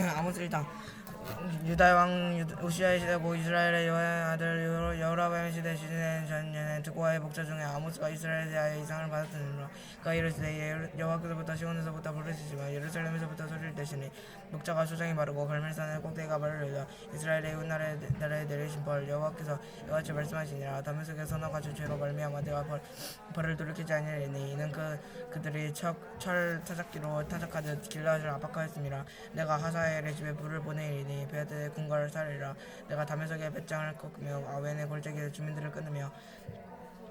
1장 유다의 왕 유- 우시아의 시대고 이스라엘의 여호와의 아들 여- 여호라밤의 시대 시즌의 전년에 두고와의 목자 중에 아모스가 이스라엘에 대하여 이상을 받았느니라 그가 이르시되 여- 여호와께서부터 시온에서부터 부르시지만 예루살렘에서부터 소리를 대시니 목자가 수장이 바르고 갈멜산의 꼭대기가 바르려다 이스라엘의 훗날에 날에 내리신 벌 여호와께서 이같이 말씀하시니라. 담에 속에 선악과 죄로 말미암아 내가 벌, 벌을 돌이키지 아니하리니 이는 그 그들이 척, 철 타작기로 타작하듯 길라를 압박하였습니다. 내가 하사엘의 집에 불을 보내리니 베드의 군가를 살리라. 내가 담에석의 배짱을 꺾으며 아웬의 골짜기에 주민들을 끊으며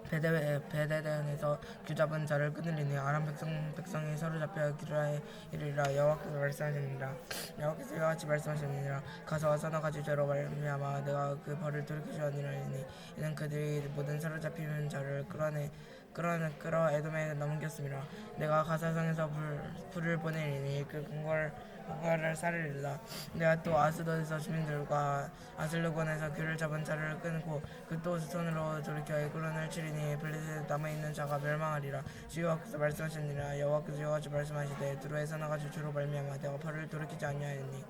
베데 베데덴에서 규잡은 자를 끊으리니 아람 백성 백성이 서로 잡혀 기라에 이르리라. 여호와께서 말씀하시니라. 여호와께서 이와 같이 말씀하시니라. 가서 선악과 죄로 말미암아 내가 그 벌을 돌이키지 아니하리니 이는 그들이 모든 서로 잡히는 자를 끌어내 끌어 끌어 에돔에 넘겼습니다. 내가 가사성에서 불 불을 보내리니 그 궁궐 궁궐을 살리리라. 내가 또 아스돗에서 주민들과 아슬르곤에서 귀를 잡은 자를 끊고 그 또 손으로 돌이켜 에글론을 치리니 블레셋에 남아 있는 자가 멸망하리라. 주여와께서 말씀하시니라. 여호와께서 여호와께 말씀하시되 두로에서 나가지 주로 말미암아 내가 벌을 돌이키지 아니하였니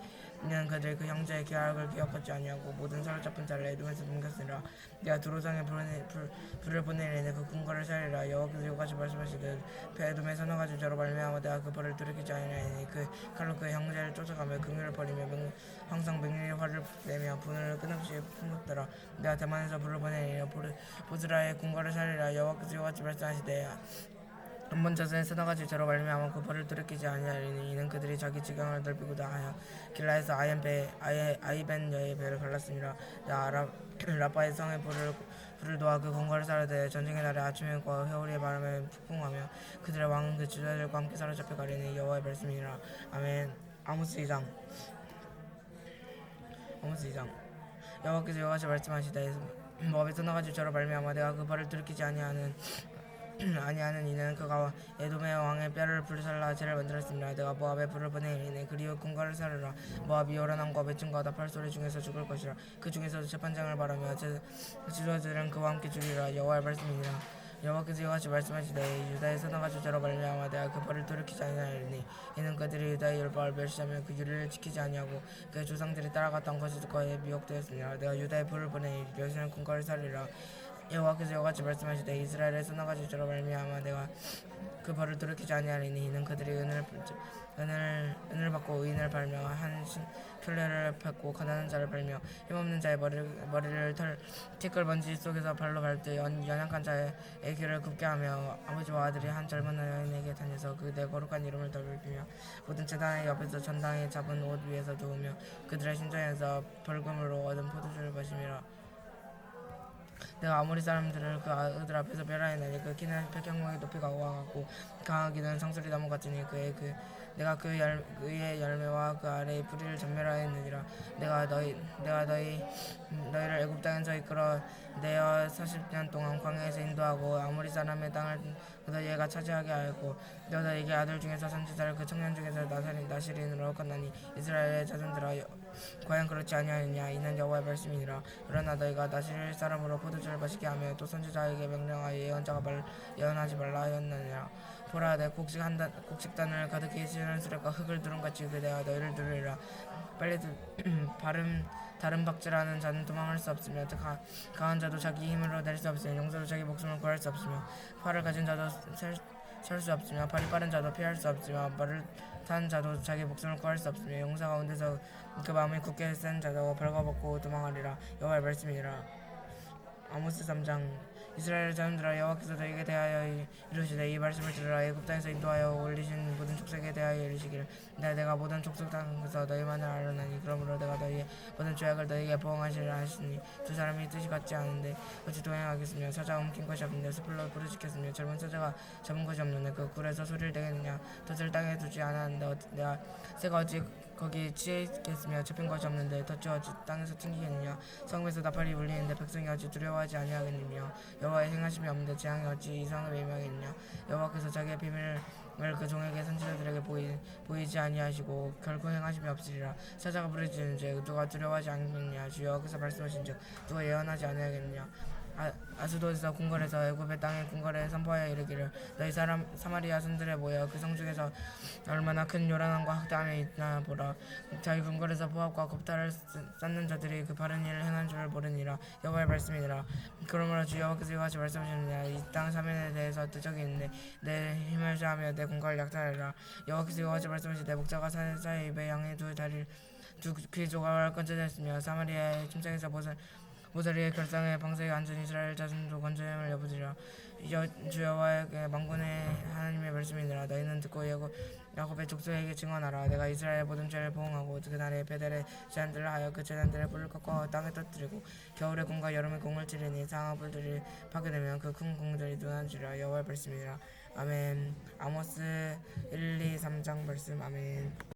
이는 그들 그 형제의 계약을 기억하지 아니하고 모든 사로잡힌 자를 에돔에서 넘겼으니라. 내가 두로상에 불을, 불, 불을 보내리니 그 궁궐을 살리라. 여호와께서 여호와께 말씀하시되 에돔에서 나가지 주로 말미암아 내가 그 벌을 돌이키지 아니하였니 그 칼로 그 형제를 쫓아가며 긍휼을 버리며 명, 항상 명령의 화를 내며 분을 끊임없이 품었더라. 내가 대만에서 불을 보내리니 보스라의 궁궐을 살리라. 여호와께서 여호와께 말씀하시되 한번 자손의 서너가지 저로 말미암아 그 벌을 돌이키지 아니하리니 이는 그들이 자기 지경을 넓히고자 하여 길라에서 아이벤배 아이 아이벤 여의 배를 갈랐습니다. 나 라, 라파의 성의 불을 불을 놓아 그 궁궐을 사르되 전쟁의 날에 아침에 과 회오리의 바람에 폭풍하며 그들의 왕은 그 주자들과 함께 사로잡혀 가리니 여호와의 말씀이라. 아멘. 아모스 2장. 아모스 2장. 여호와께서 여호와께 말씀하시되 모압의 서너가지 저로 말미암아 내가 그 벌을 돌이키지 아니하는 아니하는 이는 그가 에돔의 왕의 뼈를 불살라 죄를 만들었습니다. 내가 모압에 불을 보내리니 그리고 궁궐을 사르라. 모압이 요란함과 매춤과 나팔 소리 중에서 죽을 것이라. 그 중에서 재판장을 바라며 제 지도자들은 그와 함께 죽이라. 여호와의 말씀이니라. 여호와께서 이같이 말씀하시되 유다의 선악과 주자로 말미암아 내가 그 벌을 돌이키지 아니하리니 이는 그들이 유다의 율법을 멸시하며 그 규례를 지키지 아니하고 그 조상들이 따라갔던 것과에 미혹되었습니다. 내가 유다의 불을 보내니 여신은 궁궐을 살리라. 여호와께서 여호와같이 말씀하시되 이스라엘의 선악가지 저로 말미암아 내가 그 벌을 돌이키지 아니하리니 이는 그들이 은을 은을 은을 받고 의인을 발며 한 신, 플레를 밟고 가난한 자를 발며 힘없는 자의 머리를 머리를 털 티끌 먼지 속에서 발로 밟듯 연, 연약한 자의 애기를 굽게 하며 아버지와 아들이 한 젊은 여인에게 다녀서 그 내 거룩한 이름을 더럽히며 모든 재단의 옆에서 전당에 잡은 옷 위에서 누우며 그들의 심장에서 벌금으로 얻은 포도주를 마시미라 내가 아무리 사람들을 그 아들 앞에서 멸하였나니 그 키는 백향목의 높이가 우아하고 강하기는 상수리 나무 같으니 그의 그 내가 그 열, 그의 열매와 그 아래의 뿌리를 전멸하였느니라. 내가 너희 내가 너희 너희를 애굽 땅에서 이끌어 내어 40년 동안 광야에서 인도하고 아무리 사람의 땅을 너희가 차지하게 하였고 너희에게 아들 중에서 선지자를 그 청년 중에서 나사린 나시린으로 건나니 이스라엘의 자손들아 여- 과연 그렇지 아니하느냐. 이는 여호와의 말씀이니라. 그러나 너희가 나실 사람으로 포도주를 마시게 하며 또 선지자에게 명령하여 예언자가 말 예언하지 말라 하였느니라. 보라 내 곡식 한 단 곡식단을 가득히 수레가 흙을 두름같이 그 내가 너희를 누르리라. 빨리 들 발음 다른 박질하는 자는 도망할 수 없으며 가, 강한 자도 자기 힘으로 낼 수 없으며 용서로 자기 목숨을 구할 수 없으며 팔을 가진 자도 설 수 없으며 발이 빠른 자도 피할 수 없으며 말을 타는 자도 자기 목숨을 구할 수 없으며 용사 가운데서 그 마음이 굳게 센 자도 벌거벗고 도망하리라. 여호와의 말씀이니라. 아모스 3장 이스라엘 자손들아 여호와께서 너희에게 대하여 이르시되 이 말씀을 들으라. 애굽 땅에서 인도하여 올리신 모든 족속에 대하여 이르시기를 내가 내가 모든 족속 땅에서 너희만을 알아나니 그러므로 내가 너희의 모든 죄악을 너희에게 보응하시리라 하시니 두 사람이 뜻이 같지 않은데 어찌 동행하겠으며 사자 옮긴 것이 없는데 숲을로 푸르 지켰으며 젊은 사자가 잡은 것이 없는데 그 굴에서 소리를 내겠느냐? 덫을 땅에 두지 않았는데 어, 내가 새가 어찌 거기 치에 있겠으며 잡힌 것이 없는데 어찌 땅에서 튕기겠느냐? 성에서 나팔이 울리는데 백성이 어찌 두려워하지 아니하겠느냐? 여호와의 행하심이 없는데 재앙이 어찌 이상을 외면하겠느냐? 여호와께서 자기의 비밀을 그 종에게 선지자들에게 보이, 보이지 아니하시고 결코 행하심이 없으리라. 사자가 부르짖는즉 누가 두려워하지 않겠느냐? 주여 여호와께서 말씀하신즉 누가 예언하지 아니하겠느냐 아, 아스돗에서 궁궐에서 애굽의 땅에 궁궐에 선포하여 이르기를 너희 사람 사마리아 손들에 모여 그 성 중에서 얼마나 큰 요란함과 학대함이 있나 보라. 자기 궁궐에서 포악과 겁탈을 쓰- 쌓는 자들이 그 바른 일을 행한 줄 모르니라. 여호와의 말씀이니라. 그러므로 주 여호와께서 이같이 말씀하시느니라 이땅 사면에 대해서 뜨적이 있는데 내 힘을 다하며 내 궁궐을 약탈하리라. 여호와께서 이같이 말씀하시되 목자가 산 사이 입에 양의 두 다리를 두 귀 조각을 건져냈으며 사마리아의 침상에서 보살 모서리의 결상에 방석에 앉은 이스라엘 자손도 건져냄을 여부지라. 여- 주 여호와의 망군의 하나님의 말씀이니라 너희는 듣고 야곱, 야곱의 족속에게 증언하라. 내가 이스라엘 모든 죄를 보응하고 그 날에 베델의 제한들을 하여 그 제한들의 불을 꺾어 땅에 터뜨리고 겨울의 공과 여름의 공을 치리니 상하 불들이 파괴되면 그 큰 공들이 눈한지라 여호와의 말씀이니라. 아멘. 아모스 1, 2, 3장 말씀. 아멘